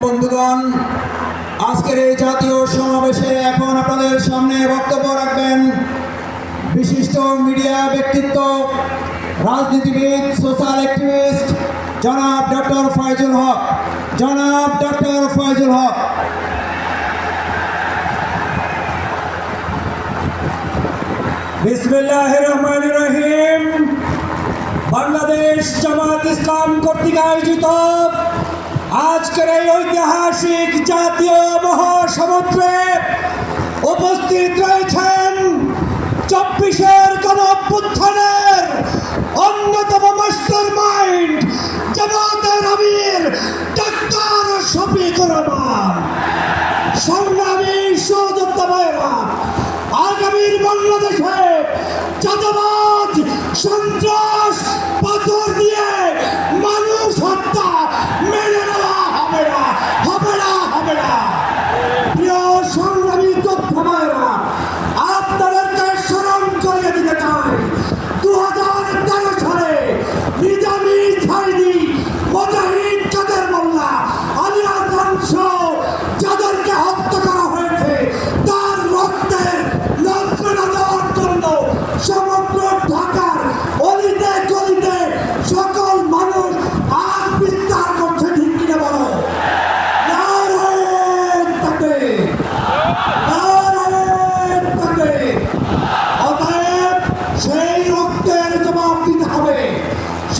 বন্ধুগণ, আজকের এই জাতীয় সমাবেশে এখন আপনাদের সামনে বক্তব্য রাখবেন বিশিষ্ট মিডিয়া ব্যক্তিত্ব, রাজনীতিবিদ, সোশ্যাল অ্যাক্টিভিস্ট জনাব ডক্টর ফয়জুল হক। জনাব ডক্টর ফয়জুল হক। বিসমিল্লাহ রহমান রহিম। বাংলাদেশ জামাত ইসলাম কর্তৃক আয়োজিত আজকের এই ঐতিহাসিক জাতীয় মহাসমুদ্রে উপস্থিত রয়েছেন চব্বিশের গণ অভ্যুত্থানের অন্যতম মাস্টার মাইন্ড জামাতের আমির, ডাক্তার শফিকুর রহমান। সংগ্রামী সহযোদ্ধা ভাইরা, আগামীর বাংলাদেশে সন্ত্রাস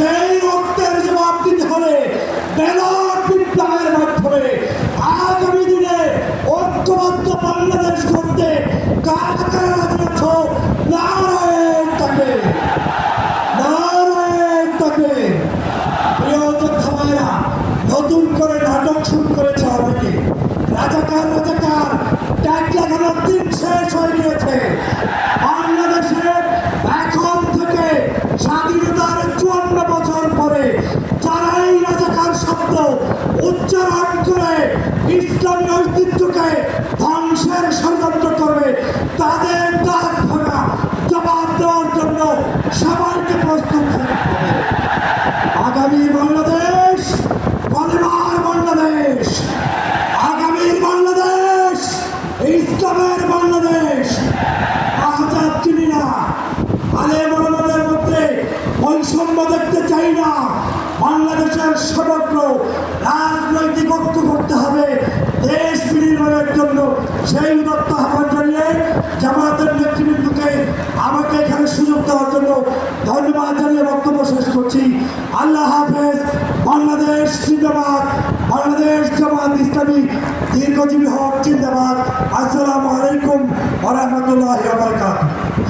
সেই রক্তের জবাব দিতে হবে ব্যালট বিপ্লবের মাধ্যমে। আগামী দিনে ঐক্যবদ্ধ বাংলাদেশ করতে কারা কারা রাজি আছো? নারায়ণ তাকে। নারায়ণ তাকে। প্রিয় যোদ্ধা ভাইরা, নতুন করে নাটক শুরু করেছে অনেকে। রাজাকার রাজাকার, ট্যাগ লাগানোর দিন শেষ হয়ে গিয়েছে। উচ্চারণ করে ইসলামী ঐতিহ্যকে ধ্বংসের ষড়যন্ত্র করবে। তাদের দাঁত ভাঙা জবাব দেওয়ার জন্য সবাইকে প্রস্তুত আগামী বাংলাদেশ কলিমার বাংলাদেশ। আগামীর বাংলাদেশ, ইসলামের বাংলাদেশ। আহজাদ চিনি না আলে মধ্যে বৈষম্য দেখতে চাই না। বাংলাদেশের সমগ্র রাজনৈতিক ঐক্য করতে হবে দেশ বিনির্মাণের জন্য সেই উদত্ত আহ্বান জানিয়ে জামাতের নেতৃবৃন্দকে আমাকে এখানে সুযোগ দেওয়ার জন্য ধন্যবাদ জানিয়ে বক্তব্য শেষ করছি আল্লাহ হাফেজ বাংলাদেশ জিন্দাবাদ বাংলাদেশ জামাত ইসলামী দীর্ঘজীবী হক জিন্দাবাদ। আসসালামু আলাইকুম ওরহমতুল্লাহ